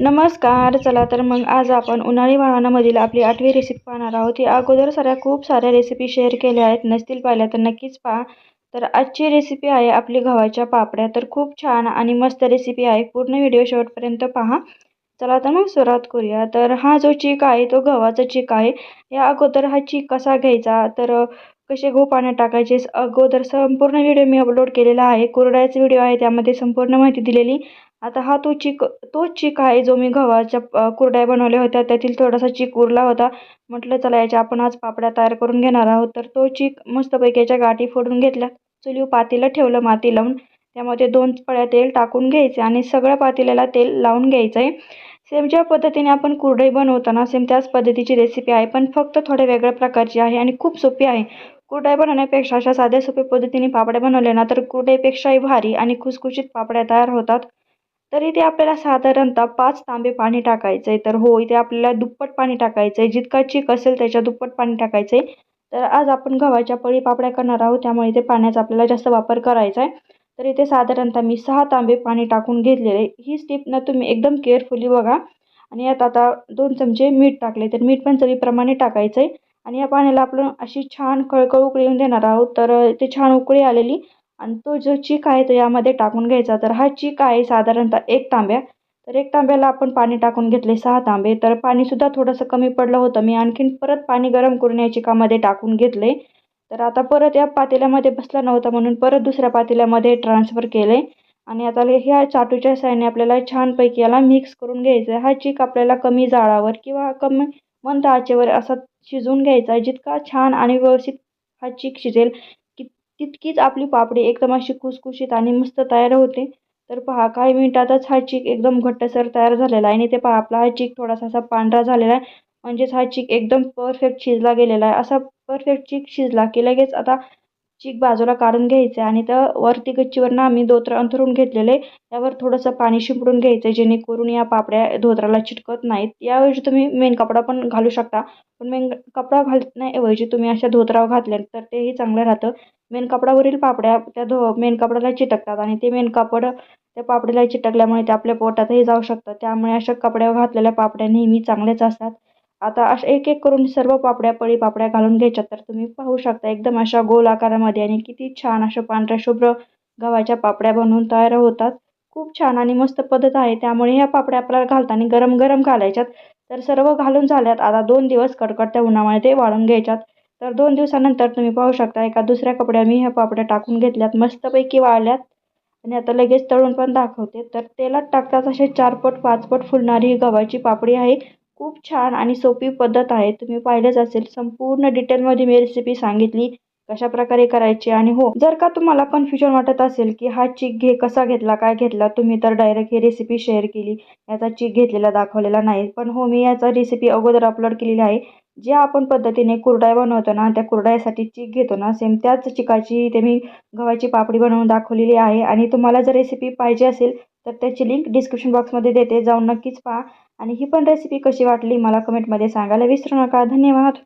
नमस्कार चला तर मग आज आपण उन्हाळी वाहनामधील आपली आठवी रेसिपी पाहणार आहोत. या अगोदर साऱ्या खूप साऱ्या रेसिपी शेअर केल्या आहेत. नसतील पाहिल्या तर नक्कीच पहा. तर आजची रेसिपी आहे आपली गव्हाच्या पापड्या. तर खूप छान आणि मस्त रेसिपी आहे. पूर्ण व्हिडिओ शेवटपर्यंत पहा. चला तर मग सुरुवात करूया. तर हा जो चीक आहे तो गव्हाचा चीक आहे. या अगोदर हा चीक कसा घ्यायचा? तर कसे गहू पाण्यात टाकायचे? अगोदर संपूर्ण व्हिडिओ मी अपलोड केलेला आहे. कुरड्याचा व्हिडिओ आहे त्यामध्ये संपूर्ण माहिती दिलेली. आता हा तो चिक तोच चिक आहे जो मी गव्हाच्या कुरड्या बनवल्या होत्या. त्यातील थोडासा चिक उरला होता. म्हटलं चला याच्या आपण आज पापड्या तयार करून घेणार आहोत. तर तो चिक मस्तपैकी याच्या गाठी फोडून घेतल्या. चुलीव पातेलं ठेवलं माती लावून. त्यामध्ये दोन पळ्या तेल टाकून घ्यायचे आणि सगळ्या पातेल्याला तेल लावून घ्यायचं आहे सेम ज्या पद्धतीने आपण कुरडई बनवताना सेम त्याच पद्धतीची रेसिपी आहे. पण फक्त थोड्या वेगळ्या प्रकारची आहे आणि खूप सोपी आहे. कुरडई बनवण्यापेक्षा अशा साध्या सोप्या पद्धतीने पापड्या बनवल्या ना तर कुरडईपेक्षाही भारी आणि खुसखुशीत पापड्या तयार होतात. तर इथे आपल्याला साधारणतः पाच तांबे पाणी टाकायचं आहे तर हो इथे आपल्याला दुप्पट पाणी टाकायचं आहे जितका चीक असेल त्याच्या दुप्पट पाणी टाकायचं आहे तर आज आपण गव्हाच्या पळी पापड्या करणार आहोत. त्यामुळे इथे पाण्याचा आपल्याला जास्त वापर करायचा आहे तर इथे साधारणतः मी सहा तांबे पाणी टाकून घेतलेले. ही स्टेप ना तुम्ही एकदम केअरफुली बघा. आणि यात आता दोन चमचे मीठ टाकले. तर मीठ पण चवीप्रमाणे टाकायचं आहे आणि या पाण्याला आपण अशी छान खळखळ उकळी येऊन देणार आहोत. तर ते छान उकळी आलेली. आणि तो जो चीक आहे तो यामध्ये टाकून घ्यायचा. तर हा चीक आहे साधारणतः एक तांब्या. तर एक तांब्याला आपण पाणी टाकून घेतले सहा तांबे. तर पाणीसुद्धा थोडंसं कमी पडलं होतं. मी आणखीन परत पाणी गरम करून या चिकामध्ये टाकून घेतले. तर आता परत या पातेल्यामध्ये बसला नव्हता म्हणून परत दुसऱ्या पातेल्यामध्ये ट्रान्सफर केले. आणि आता ह्या चाटूच्या साह्याने आपल्याला छानपैकी याला मिक्स करून घ्यायचं आहे हा चीक आपल्याला कमी जाळावर किंवा कमी मंद आचेवर असा शिजवून घ्यायचा. आहे जितका छान आणि व्यवस्थित हा चीक शिजेल तितकीच आपली पापडी एकदम अशी खुसखुशीत आणि मस्त तयार होते. तर पहा काही मिनिटातच हा चीक एकदम घट्टसर तयार झालेला आहे आणि ते पहा आपला हा चीक थोडासा असा पांढरा झालेला आहे. म्हणजेच हा चीक एकदम परफेक्ट शिजला गेलेला आहे. असा परफेक्ट चीक शिजला की लगेच आता चीक बाजूला काढून घ्यायचं आणि त्या वरती गच्चीवरनं आम्ही धोत्र अंथरून घेतलेले त्यावर थोडंसं पाणी शिंपडून घ्यायचं जेणेकरून या पापड्या धोत्राला चिटकत नाहीत. याऐवजी तुम्ही मेन कपडा पण घालू शकता पण मेन कपडा घालण्याऐवजी तुम्ही अशा धोत्रावर घातल्या तर तेही चांगलं राहतं. मेन कपडावरील पापड्या त्या धो मेन कपड्याला चिटकतात आणि ते मेन कापड त्या पापड्याला चिटकल्यामुळे ते आपल्या पोटातही जाऊ शकतात त्यामुळे अशा कपड्यावर घातलेल्या पापड्या नेहमी चांगल्याच असतात. आता अशा एक एक करून सर्व पापड्या पळी पापड्या घालून घ्यायच्या. तर तुम्ही पाहू शकता एकदम अशा गोल आकारामध्ये आणि किती छान अशा पांढऱ्या शुभ्र गव्हाच्या पापड्या बनवून तयार होतात. खूप छान आणि मस्त पद्धत आहे. त्यामुळे ह्या पापड्या आपल्याला घालताना गरम गरम घालायच्यात. तर सर्व घालून झाल्यात. आता दोन दिवस कडकडत्या उन्हामुळे ते वाळून घ्यायच्यात. तर दोन दिवसानंतर तुम्ही पाहू शकता एका दुसऱ्या कपड्या मी ह्या पापड्या टाकून घेतल्यात. मस्तपैकी वाळल्यात. आणि आता लगेच तळून पण दाखवते. तर तेलात टाकताच असे चारपट पाचपट फुलणारी ही गव्हाची पापडी आहे. खूप छान आणि सोपी पद्धत आहे. तुम्ही पाहिलंच असेल संपूर्ण डिटेलमध्ये मी रेसिपी सांगितली कशा प्रकारे करायची आणि हो. जर का तुम्हाला कन्फ्युजन वाटत असेल की हा चीक घे कसा घेतला काय घेतला तुम्ही तर डायरेक्ट ही रेसिपी शेअर केली. याचा चीक घेतलेला दाखवलेला नाही. पण हो मी याचा रेसिपी अगोदर अपलोड केलेली आहे. ज्या आपण पद्धतीने कुरडाय बनवतो ना त्या कुरडायसाठी चीक घेतो ना सेम त्याच चिकाची ते मी गव्हाची पापडी बनवून दाखवलेली आहे. आणि तुम्हाला जर रेसिपी पाहिजे असेल तर त्याची लिंक डिस्क्रिप्शन बॉक्समध्ये देते. जाऊन नक्कीच पहा. आणि ही पण रेसिपी कशी वाटली मला कमेंटमध्ये सांगायला विसरू नका. धन्यवाद.